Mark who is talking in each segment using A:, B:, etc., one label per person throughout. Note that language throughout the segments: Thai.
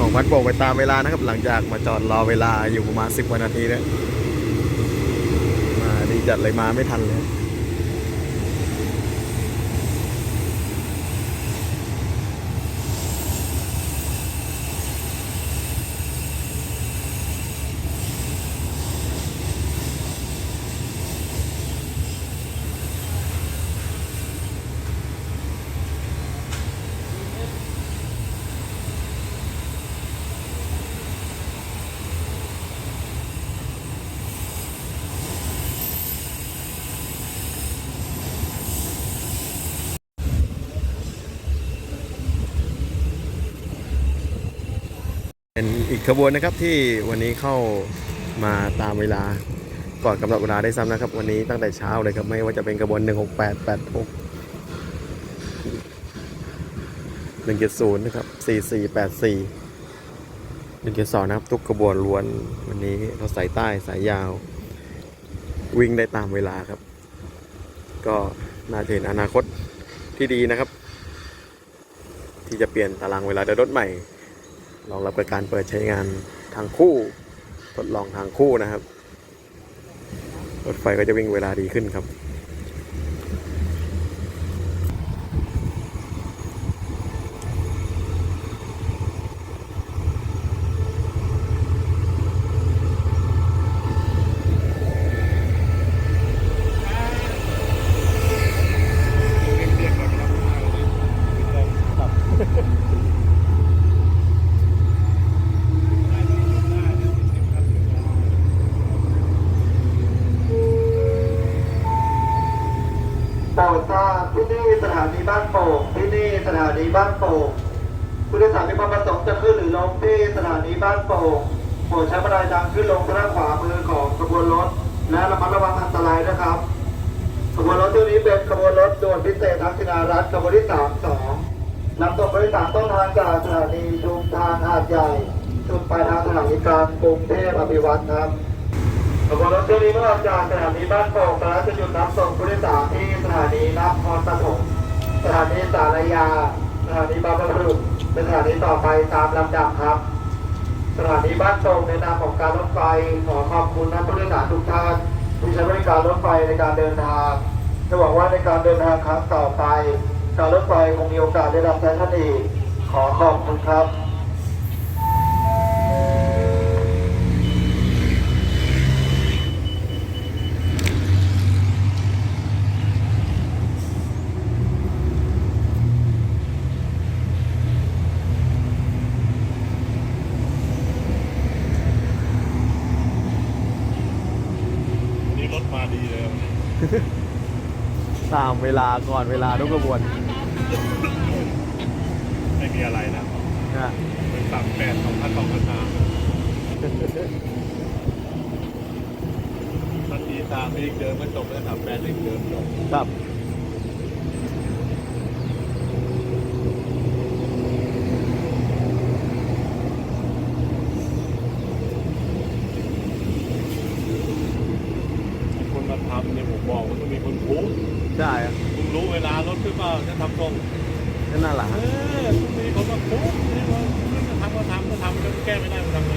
A: ของวัดโบกไปตามเวลานะครับ หลังจากมาจอดรอเวลาอยู่ประมาณสิบกว่านาทีเนี้ยมาดีจัดเลยมาไม่ทันเลย อีกขบวนนะครับที่วันนี้เข้ามาตามเวลาก่อนกำหนดเวลาได้ซ้ำนะครับ วันนี้ตั้งแต่เช้าเลยครับไม่ว่าจะเป็นขบวน 16886 170 นะครับ 4484 172 นะครับ ทุกขบวนล้วนวันนี้เราสายใต้สายยาว วิ่งได้ตามเวลาครับ ก็น่าจะเห็นอนาคตที่ดีนะครับ ที่จะเปลี่ยนตารางเวลาเดินรถใหม่ รองรับกับการเปิดใช้งานทางคู่ ทดลองทางคู่นะครับ รถไฟก็จะวิ่งเวลาดีขึ้นครับ
B: ผู้โดยสารมีความประสงค์จะขึ้นหรือลงที่สถานีบ้านโป่งโปรดใช้บันไดทางขึ้นลงทางด้านขวามือของขบวนรถ และระมัดระวังอันตรายนะครับขบวนรถเที่ยวนี้เป็นขบวนรถด่วนพิเศษทักษิณารัฐขบวนที่สามสองนำส่งบริษัทต้นทางจากสถานีชุมทางหาดใหญ่จุดปทางสถานีกลางกรุงเทพอภิวัตครับขบวนรถเที่ยวนี้เมื่อออกจากสถานีบ้านโป่งแล้วจะหยุดรับส่งผู้โดยสารที่สถานีนครปฐมสถานีสารยาสถานีบางประดุ สถานีต่อไปตามลำดับครับ สถานีบ้านตรงในนามของการรถไฟขอขอบคุณนักผู้โดยสารทุกท่านที่ใช้บริการรถไฟในการเดินทางจะหวังว่าในการเดินทางครั้งต่อไป การรถไฟคงมีโอกาสได้รับใช้ท่านอีกขอขอบคุณครับ
C: วันนี้รถมาดีเลยวันนี้
A: ตาม เวลาก่อนเวลาทุกขบวน
C: ไม่มีอะไรนะ
A: นะ
C: เป็นสามแปดสองพันสองพันห้าทันทีตามอีกเดิมก็จบแล้วสามแปดอีกเดิมจบ
A: ครับ
C: คนมา ทำเนี่ยผมบอกว่าต้องมีคนรู้
A: ใช่ครับ
C: คุณรู้เวลารถขึ้นมาจะทำตรง
A: นั่นแหละ
C: เอ
A: ฮะ
C: อต้องมีคนมารู้นี่ว่าจะทำก็ทำก็ทำก็แก้ไม่ได้มันทำไง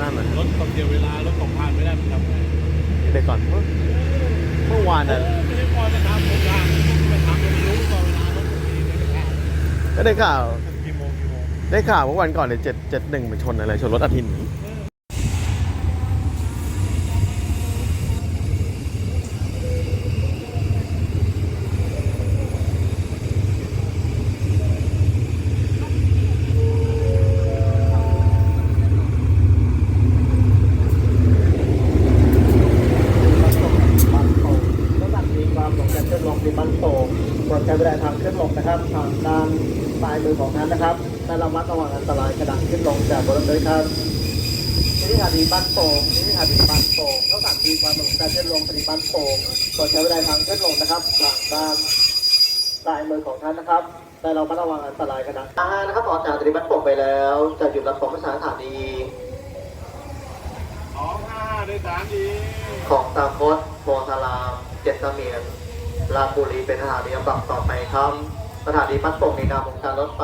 A: นั่นแหละ
C: รถต้องเสียเวลารถของผ่านไม่ได้มันทำไง
A: เดี๋ยวก่อนเมื่อเมื่อวาน
C: เอ
A: น่ะ
C: อไม่ได้ปล่อยจะทำผมยากไม่ทำไม่รู้ว่าเวลารถมันดีเลยนะครับ
A: ก็ได้ข่าว
C: กี่โมงกี่โมง
A: ได้ข่าวว่าวันก่อนเนี่ยเจ็ดเจ็ดหนึ่งไปชนอะไรชนรถอาทิน
B: บ้านโป่งรถบัสมีความสำคัญขึ้นลงที่บ้านโป่งควรใช้เวลาทางขึ้นลงนะครับทางด้านซ้ายมือของ นั้นนะครับและระมัดระวังอันตรายกระดังขึ้นลงจากบนรถด้วยครับนี่สถานีบ้านโป่งนี่สถานีบ้านโป่งรถบัสมีความสำคัญขึ้นลงสถานีบ้านโป่งควรใช้เวลาทางขึ้นลงนะครับทางด้านซ้ายมือของท่านนะครับ แต่เรามัดระวังอันตรายกระดังอ่านะครับออกจากสถานีบ้านโป่งไปแล้ว จะหยุดรับของสถานี
C: สองห้าโดยสารดี
B: ของตามดโพธารามเจ็ดเสมียนราชบุรีเป็นสถานีลำดับต่อไปครับ สถานีบ้านโป่งในนามของการรถไฟ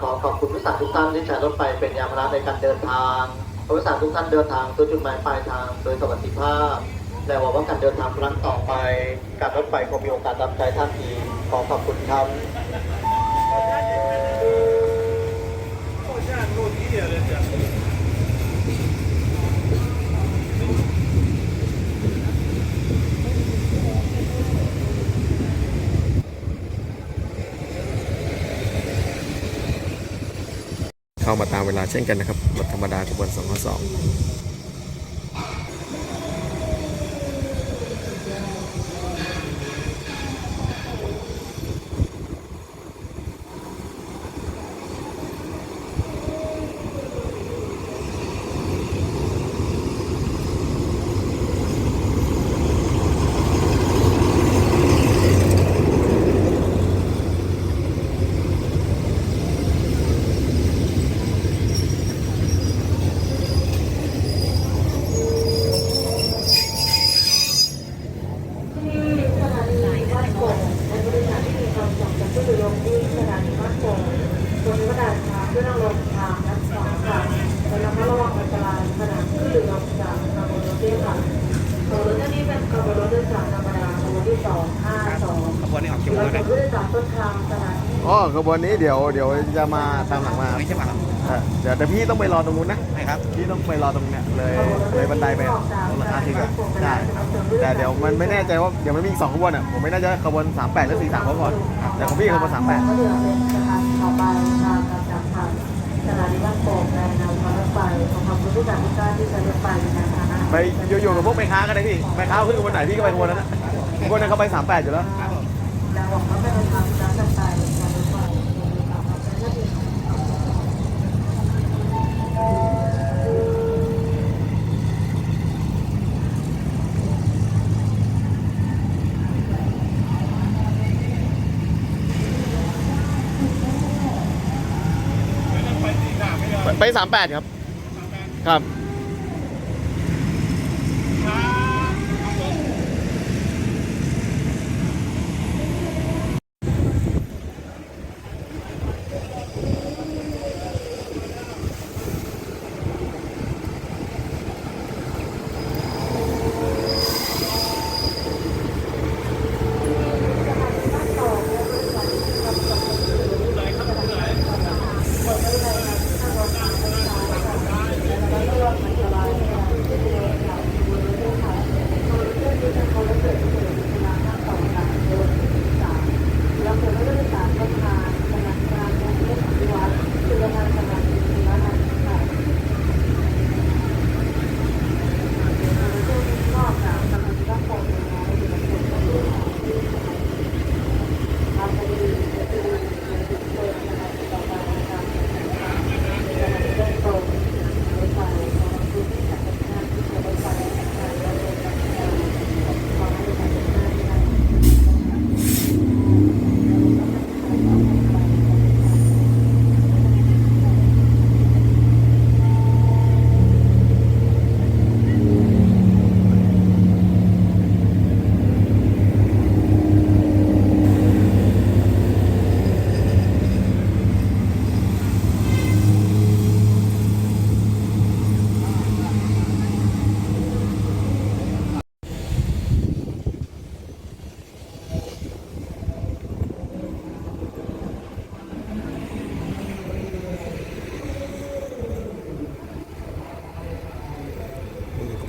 B: ขอขอบคุณผู้สานทุกท่านที่ใช้รถไฟเป็นยานพาหนะในการเดินทางผู้สานทุกท่านเดินทางสู่จุดหมายปลายทางโดยสวัสดิภาพ และหวังว่าการเดินทางครั้งต่อไป การรถไฟคงมีโอกาสรับใช้ท่านอีกขอขอบคุณครับ
C: เข้า
A: มาตามเวลาเช่นกันนะครับรถธรรมดากับวน2ข้อ2
D: ที่สถานีบ้านโป่งและบริษัทที่มีความสำคัญก็คือลงที่สถานีบ้านโป่งตรงนี้ก็ได้ทางด้วยนั่งลงทางนักสองค่ะและระมัดระวังอันตรายขณะที่อยู่ลงจากขบวนรถด้วยค่ะขบวนรถนี้เป็นขบวนรถโดยสารธรรมดาขบวนที่สองห้าสอง
C: ขบวนนี้ออกกี่โม
D: เรา
C: ง
D: จะ
C: นะ
D: ผู้โดยสารต้นทางสถานี
A: อ๋อขบวนนี้เดี๋ยวเดี๋ยวจะมาตามหลังมา
C: ไม่ใช่ป่ะครับ
A: เออเดี๋ยวแต่พี่ต้องไปรอตรงนู้นนะ
C: ใช่ครับ
A: พี่ต้องไปรอตรงเนี้ยเลยเลยบันไดไปอะอาทิตย์อะใช่แต่เดี๋ยวมันไม่แน่ใจว่าเดี๋ยวมันมีอีกสองขบวนอะผมไม่แน่ใจว่าขบวน38หรือ43เขาก่อนแต่ของพี่ขบวน38
D: ก็เดือเป็นสถานีต่อไปทางการจับทางสถานีบ้านโป่งในนามของรถไฟขอขอบคุณผู้โดยสารทุกท่านที่ใช้รถไฟในฐานะ
A: ไปอยู่ๆกับพวกแม่ค้าก็ได้พี่แม่ค้าขึ้นขบวนไหนพี่ก็ไปขบวนนั้นนะขบวนนั้นเขาไป 38 อยู่แล้ว
D: และหวังว่าจะเป็นทางร้านต่างๆการรถไฟโดยสามารถใช้ได้ดี
A: ไป 38 ครับ ครับ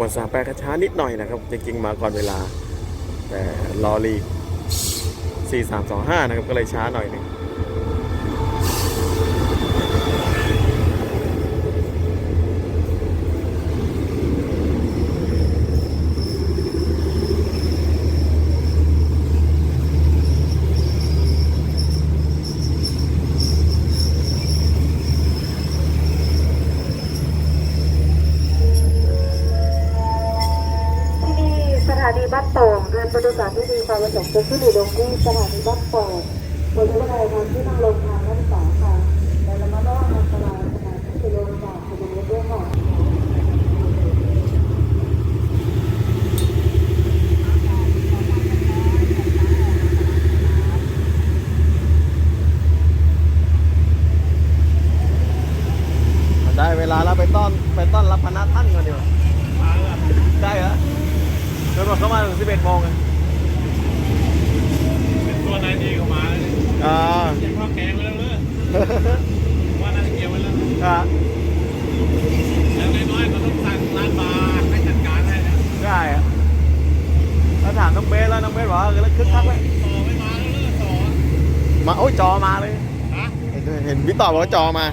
A: ขบวน38ก็ช้านิดหน่อยนะครับ จริงๆ มาก่อนเวลา แต่ลอรี4325 นะครับ ก็เลยช้าหน่อย
D: บ้านโป่งเรืนประตูสารที่ดีความประสงค์จะขึ้นอยู่ตรงที่สถานีบ้านโป่งบนรถไฟทางที่ทางลงทางด้านขวาค่ะแต่เรามาระวังอันตรายขณะที่จะลงจากถนนด้วยค่ะได้
A: เวลาเราไปต้อนไปต้อนรับพนักท่านกัอนดีกว่า ก็บ
C: ข้าวแกงไปแล้วเลยว่าน่าจะเกี่ยวไปแล้ว
A: อ่
C: แล้วน้อยๆก็ต้องสั่งร้านบาร์ให้จัดการให้นะ
A: ได้อะแล้วถามน้องเบสแล้วน้องเบสบอกว่าแล้วคึกคักไหม
C: ต่อไม่มาแล้วเลยต่อ
A: มาโอ้ยจอมาเลย
C: ฮะ
A: เห็นเห็นพี่ต่อบอกว่าจอ
C: มา